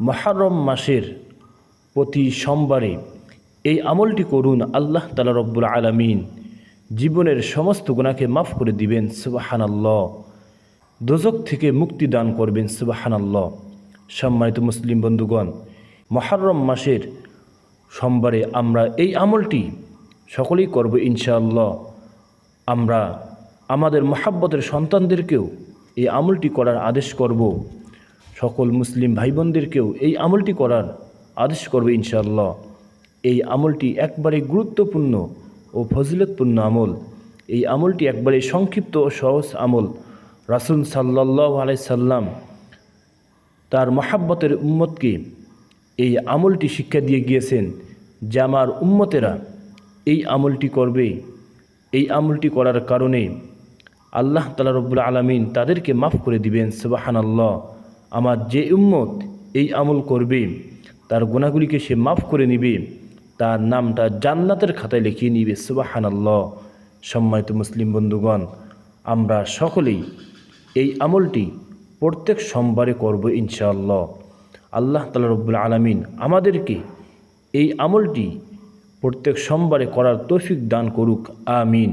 মহারম মাসের প্রতি সোমবারে এই আমলটি করুন আল্লাহ তালা রব্বুল আলমিন। জীবনের সমস্ত গুণাকে মাফ করে দিবেন, সুবাহানাল্লাহ। দোজক থেকে মুক্তি দান করবেন, সুবাহানাল্লাহ। সম্মানিত মুসলিম বন্ধুগণ, মহারম মাসের সোমবারে আমরা এই আমলটি সকলেই করব ইনশাআল্লাহ। আমরা আমাদের মহাব্বতের সন্তানদেরকেও এই আমলটি করার আদেশ করব। সকল মুসলিম ভাই বোনদেরকেও এই আমলটি করার আদেশ করবে ইনশাআল্লাহ। এই আমলটি একবারে গুরুত্বপূর্ণ ও ফজিলতপূর্ণ আমল। এই আমলটি একবারে সংক্ষিপ্ত ও সহজ আমল। রাসুল সাল্লাহ সাল্লাম তার মহাব্বতের উম্মতকে এই আমলটি শিক্ষা দিয়ে গিয়েছেন যে আমার উম্মতেরা এই আমলটি করবে। এই আমলটি করার কারণে আল্লাহ তালা রব্বুল আলমিন তাদেরকে মাফ করে দিবেন সুবাহান আল্লাহ আমার যে উম্মত এই আমল করবে, তার গুণাগুলিকে সে মাফ করে নিবে, তার নামটা জান্নাতের খাতায় লিখিয়ে নিবে সুবাহান আল্লাহ সম্মানিত মুসলিম বন্ধুগণ, আমরা সকলেই এই আমলটি প্রত্যেক সোমবারে করব ইনশাআল্লাহ। আল্লাহ তালা রব্বুল আলমিন আমাদেরকে এই আমলটি প্রত্যেক সোমবারে করার তৌফিক দান করুক, আমিন।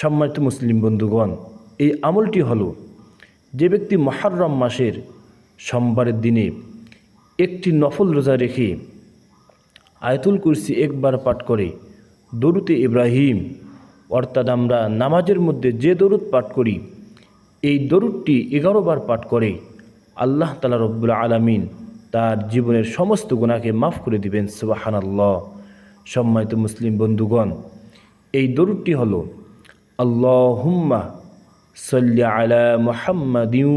সম্মানিত মুসলিম বন্ধুগণ, এই আমলটি হলো যে ব্যক্তি মহারম মাসের সোমবারের দিনে একটি নফল রোজা রেখে আয়তুল কুরসি একবার পাঠ করে দরুতে ইব্রাহিম, অর্থাৎ আমরা নামাজের মধ্যে যে দরুদ পাঠ করি, এই দরুদটি এগারো বার পাঠ করে, আল্লাহ তালা রব্বুল আলমিন তার জীবনের সমস্ত গুণাকে মাফ করে দিবেন, সুবাহানাল্লাহ। সম্মানিত মুসলিম বন্ধুগণ, এই দরুদটি হল আল্লাহ হুম্মা সল্লা আলা মুহাম্মাদিউ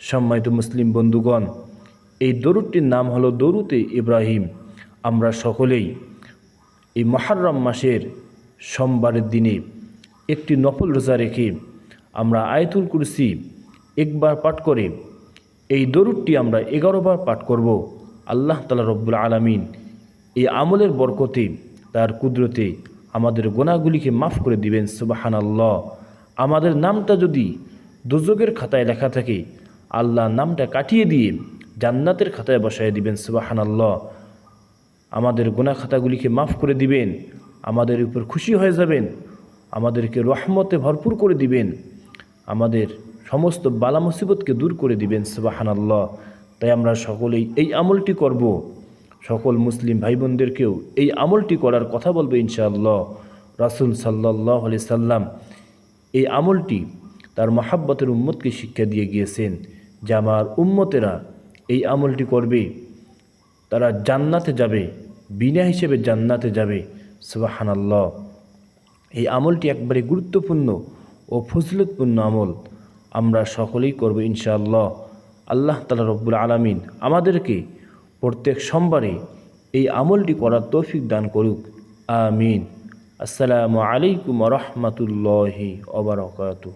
সম্মানিত মুসলিম বন্ধুগণ, এই দরুদটির নাম হলো দরুতে ইব্রাহিম। আমরা সকলেই এই মহারম মাসের সোমবারের দিনে একটি নফল রোজা রেখে আমরা আয়তুল কুরসি একবার পাঠ করে এই দরুদটি আমরা এগারো বার পাঠ করব। আল্লাহ তালা রব্বুল আলমিন এই আমলের বরকতে তার কুদরতে আমাদের গোনাগুলিকে মাফ করে দিবেন সুবাহান আল্লাহ আমাদের নামটা যদি দুযোগের খাতায় লেখা থাকে আল্লাহ নামটা কাটিয়ে দিয়ে জান্নাতের খাতায় বসায় দিবেন সুবাহান আল্লাহ আমাদের গোনা খাতাগুলিকে মাফ করে দিবেন, আমাদের উপর খুশি হয়ে যাবেন, আমাদেরকে রহমতে ভরপুর করে দিবেন, আমাদের সমস্ত বালা মুসিবতকে দূর করে দিবেন সুবাহান আল্লাহ তাই আমরা সকলেই এই আমলটি করব। সকল মুসলিম ভাই বোনদেরকেও এই আমলটি করার কথা বলবে, ইনশাআল্লাহ। রাসুল সাল্লাহ আলি সাল্লাম এই আমলটি তার মহাব্বতের উম্মতকে শিক্ষা দিয়ে গিয়েছেন। যে আমার উম্মতেরা এই আমলটি করবে। তারা জান্নাতে যাবে, বিনা হিসেবে জান্নাতে যাবে। সুবাহান আল্লাহ এই আমলটি একবারে গুরুত্বপূর্ণ ও ফজলতপূর্ণ আমল। আমরা সকলেই করব ইনশাআল্লাহ। আল্লাহ তালা রব্বুল আলমিন আমাদেরকে প্রত্যেক সোমবারে এই আমলটি করার তৌফিক দান করুক। আমিন। আসসালামু আলাইকুম রহমতুল্লাহি ওবরাকাতু